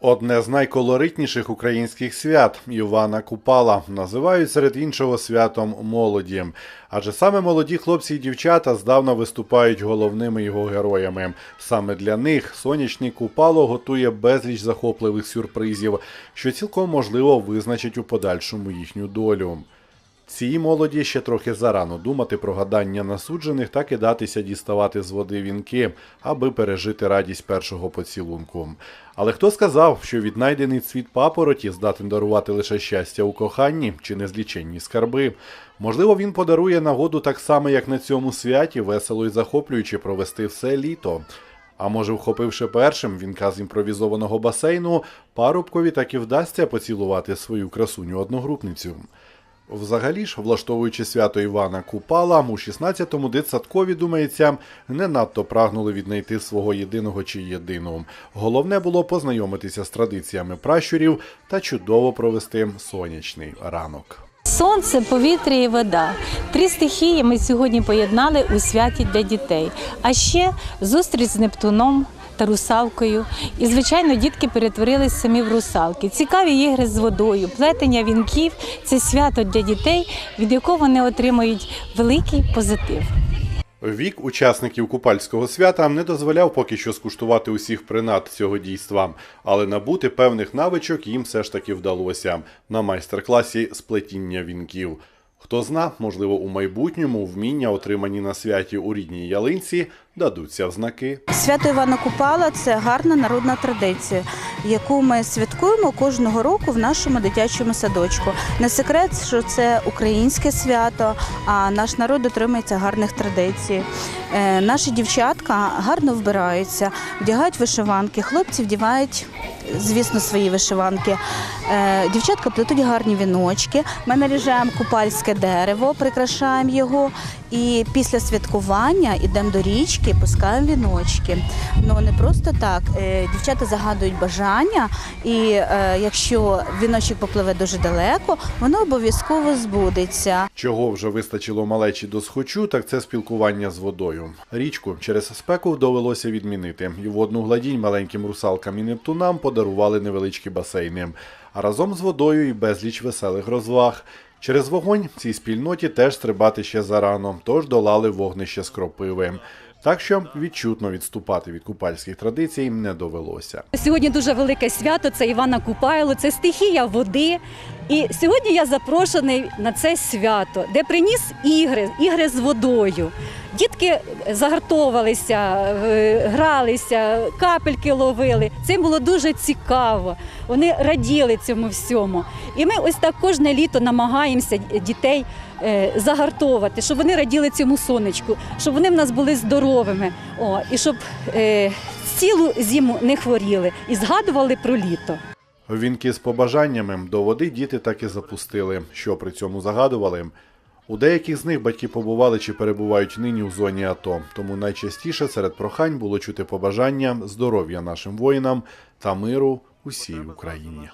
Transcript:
Одне з найколоритніших українських свят Івана Купала називають серед іншого святом молоді. Адже саме молоді хлопці і дівчата здавна виступають головними його героями. Саме для них сонячний Купало готує безліч захопливих сюрпризів, що цілком можливо визначить у подальшому їхню долю. Цій молоді ще трохи зарано думати про гадання насуджених та кидатися діставати з води вінки, аби пережити радість першого поцілунку. Але хто сказав, що віднайдений цвіт папороті здатен дарувати лише щастя у коханні чи незліченні скарби? Можливо, він подарує нагоду так само, як на цьому святі, весело і захоплюючи провести все літо. А може, вхопивши першим вінка з імпровізованого басейну, парубкові так і вдасться поцілувати свою красуню одногрупницю. Взагалі ж, влаштовуючи свято Івана Купала, у 16-му дитсадкові, думається, не надто прагнули віднайти свого єдиного чи єдину. Головне було познайомитися з традиціями пращурів та чудово провести сонячний ранок. Сонце, повітря і вода. Три стихії ми сьогодні поєднали у святі для дітей. А ще зустріч з Нептуном та русалкою. І, звичайно, дітки перетворились самі в русалки. Цікаві ігри з водою, плетення вінків це свято для дітей, від якого вони отримують великий позитив. Вік учасників купальського свята не дозволяв поки що скуштувати усіх принад цього дійства, але набути певних навичок їм все ж таки вдалося на майстер-класі сплетіння вінків. Хто зна, можливо, у майбутньому вміння, отримані на святі у рідній ялинці, дадуться в знаки. Свято Івана Купала це гарна народна традиція, яку ми святкуємо кожного року в нашому дитячому садочку. Не секрет, що це українське свято, а наш народ дотримується гарних традицій. Е, наші дівчатка гарно вбираються, вдягають вишиванки, хлопці вдягають. Звісно, свої вишиванки. Е, дівчатка плетуть гарні віночки. Ми наріжаємо купальське дерево, прикрашаємо його. І після святкування йдемо до річки, пускаємо віночки. Ну не просто так. Е, Дівчата загадують бажання, і е, якщо віночок попливе дуже далеко, воно обов'язково збудеться. Чого вже вистачило малечі до схочу, так це спілкування з водою. Річку через спеку довелося відмінити, і водну гладінь маленьким русалкам і нептунам подарували невеличкі басейни. А разом з водою і безліч веселих розваг. Через вогонь цій спільноті теж стрибати ще зарано, тож долали вогнище з кропиви. Так що відчутно відступати від купальських традицій не довелося. Сьогодні дуже велике свято. Це Івана Купайло, це стихія води. І сьогодні я запрошений на це свято, де приніс ігри, ігри з водою. Дітки загартовувалися, е, гралися, капельки ловили. Це було дуже цікаво. Вони раділи цьому всьому. І ми ось так кожне літо намагаємося дітей е, загартовувати, щоб вони раділи цьому сонечку, щоб вони в нас були здоровими. О, і щоб е, цілу зиму не хворіли і згадували про літо. Вінки з побажаннями до води діти так і запустили, що при цьому загадували. У деяких з них батьки побували чи перебувають нині у зоні АТО, тому найчастіше серед прохань було чути побажання здоров'я нашим воїнам та миру усій Україні.